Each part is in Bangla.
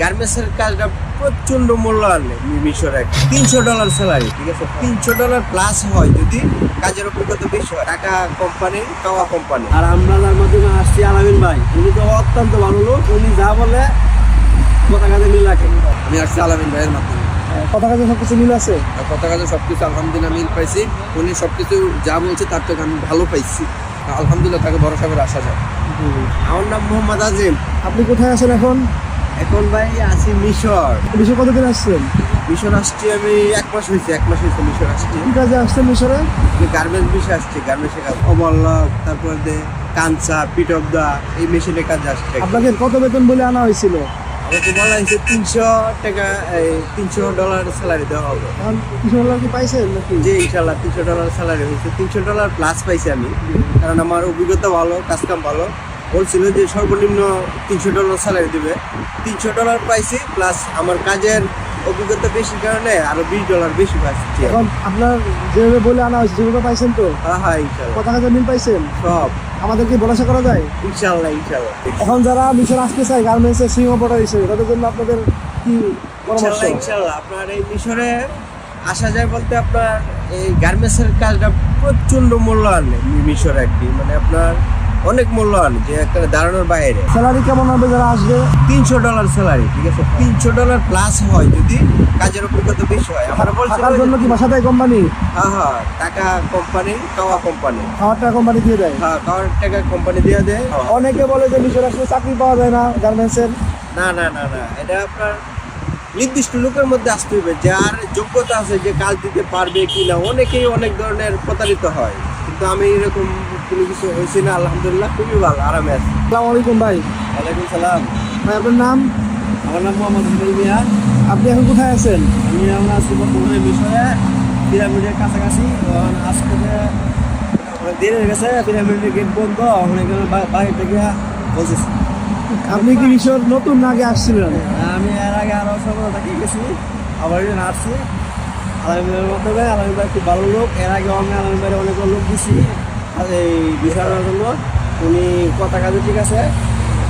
গার্মেন্টসের কাজটা প্রচণ্ড মূল্যায়ন মিশরে তিনশো ডলার স্যালারি ঠিক আছে? তিনশো ডলার প্লাস হয় যদি কাজের অভিজ্ঞতা বেশি হয়। টাকা কোম্পানি কাওয়া কোম্পানি আর আমরা যার মাধ্যমে আসছি আলামিন ভাই উনি তো অত্যন্ত ভালো লোক উনি যা বলে কথা কাজে মিল রাখে। আমি আসছি আলামিন ভাইয়ের মাধ্যমে। কথা কাজে সব কিছু মিল আছে? কথা কাজে সব কিছু আলহামদুলিল্লাহ মিল পাইছি। উনি সব কিছু যা বলছে তার থেকে আমি ভালো পাইছি। আলহামদুলিল্লাহ তাকে ভরসা করে আসা যায়। আমার নাম মোহাম্মদ আজিম। আপনি কোথায় আছেন এখন? এখন ভাই আছি মিশর। মিশর কতদিন আসছেন? মিশর আসছি আমি এক মাস হয়েছে এক মাস হয়েছে মিশর আসছি। কি কাজে আসছেন মিশরে? গার্মেন্টস বিষয়ে আসছি গার্মেন্টসের কাজ। অমল্লক তারপর দে কাঞ্চা পিট অফ দা এই মেশিনের কাজে আসছে আপনাকে কত বেতন বলে আনা হয়েছিল? আমাকে বলা হয়েছে তিনশো টাকা এই তিনশো ডলার স্যালারি দেওয়া হবে। এখন কিশোর কি পাইছেন নাকি? যে ইনশাল্লাহ তিনশো ডলার স্যালারি হয়েছে। তিনশো ডলার প্লাস পাইছি আমি। কারণ আমার অভিজ্ঞতা ভালো কাজকাম ভালো। বলছিল যে সর্বনিম্ন তিনশো ডলার স্যালারি দেবে। তিনশো ডলার পাইছি প্লাস আমার কাজের অভিজ্ঞতা বেশি কারণে আরও বিশ ডলার বেশি পাইছি। এখন আপনার যেভাবে বলে আনা হয়েছে যেভাবে পাইছেন তো? হ্যাঁ হ্যাঁ ইনশাল্লাহ। কথা মিল পাইছেন? সব। আমাদেরকে ভরসা করা যায়? ইনশাল্লাহ ইনশাল্লাহ। এখন যারা মিশর আসতে চায় গার্মেন্টসের সিং অপারেটর হিসেবে তাদের জন্য আপনাদের কি পরামর্শ? ইনশাল্লাহ আপনার এই মিশরে আসা যায় বলতে আপনার এই গার্মেন্টসের কাজটা প্রচণ্ড মূল্যায়ন মিশরে একটি মানে আপনার অনেক মূল্যায়ন যে একটা দাঁড়ানোর বাইরে। স্যালারি কেমন হবে যারা আসবে? তিনশো ডলার স্যালারি ঠিক আছে? তিনশো ডলার প্লাস হয় যদি কাজের অভিজ্ঞতা বেশি হয়। আমরা বলছি থাকার জন্য কি বাসা দেয় কোম্পানি হ্যাঁ হ্যাঁ টাকা কোম্পানি কাওয়া কোম্পানি খাওয়ার টাকা কোম্পানি দিয়ে দেয়? হ্যাঁ কাওয়ার টাকা কোম্পানি দিয়ে দেয়। অনেকে বলে যে মিশর আসলে চাকরি পাওয়া যায় না গার্মেন্টসের না না না না এটা আপনার নির্দিষ্ট লোকের মধ্যে আসতে হবে। যার যোগ্যতা আছে যে কাজ দিতে পারবে কি না অনেকেই অনেক ধরনের প্রতারিত হয়। কিন্তু আমি এরকম কোনো কিছু হয়েছি না আলহামদুলিল্লাহ খুবই ভালো আরামে আছি। আসসালামু আলাইকুম ভাই। ওয়ালাইকুম সালাম। ভাই আপনার নাম? আমার নাম মোহাম্মদ হুসাইন মিয়া। আপনি এখন কোথায় আছেন? আমি আমরা আছি বর্তমানে মিশরে পিরামিডের কাছাকাছি। আজ থেকে অনেক দেরি হয়ে গেছে পিরামিডের গেট বন্ধ অনেক বাইরে থেকে বলতেছি। আপনি কি মিশর নতুন না আগে আসছিলেন? আমি এর আগে আরও সফলতা থেকে গেছি আবার এখানে আসছি আলমীর মাধ্যমে আলমী ভাই খুব ভালো লোক। এর আগে আমি আলমী ভাইয়ের অনেক লোক দিছি এই জন্য উনি কথা কাজে ঠিক আছে?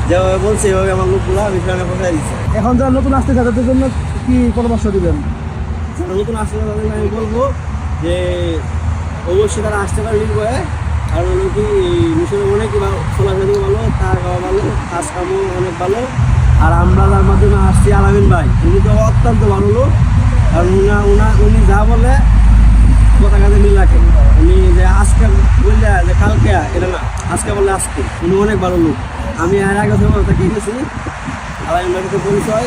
যেভাবে বলছে এভাবে আমার লোকগুলা বিচারে পৌঁছায় দিচ্ছে এখন যারা নতুন আসতে চায় তাদের জন্য কি পরামর্শ দিবেন? যারা নতুন আসলে তাদেরকে আমি বলব যে অবশ্যই তারা আসতে পারে লিঙ্ক আর হলো কি মিশরে অনেক চলাফেরা ভালো তার খাওয়া ভালো কাজ কামও অনেক ভালো। আর আমরা যার মাধ্যমে আসছি আলামিন ভাই। উনি তো অত্যন্ত ভালো লোক। আর উনা উনা উনি যা বলে কথা কাজে মিল রাখে উনি যে আজকে বললে যে কালকে এটা না আজকে বললে আজকে। উনি অনেক ভালো লোক। আমি এর আগে থেকে ভাইকে তো পরিচয়।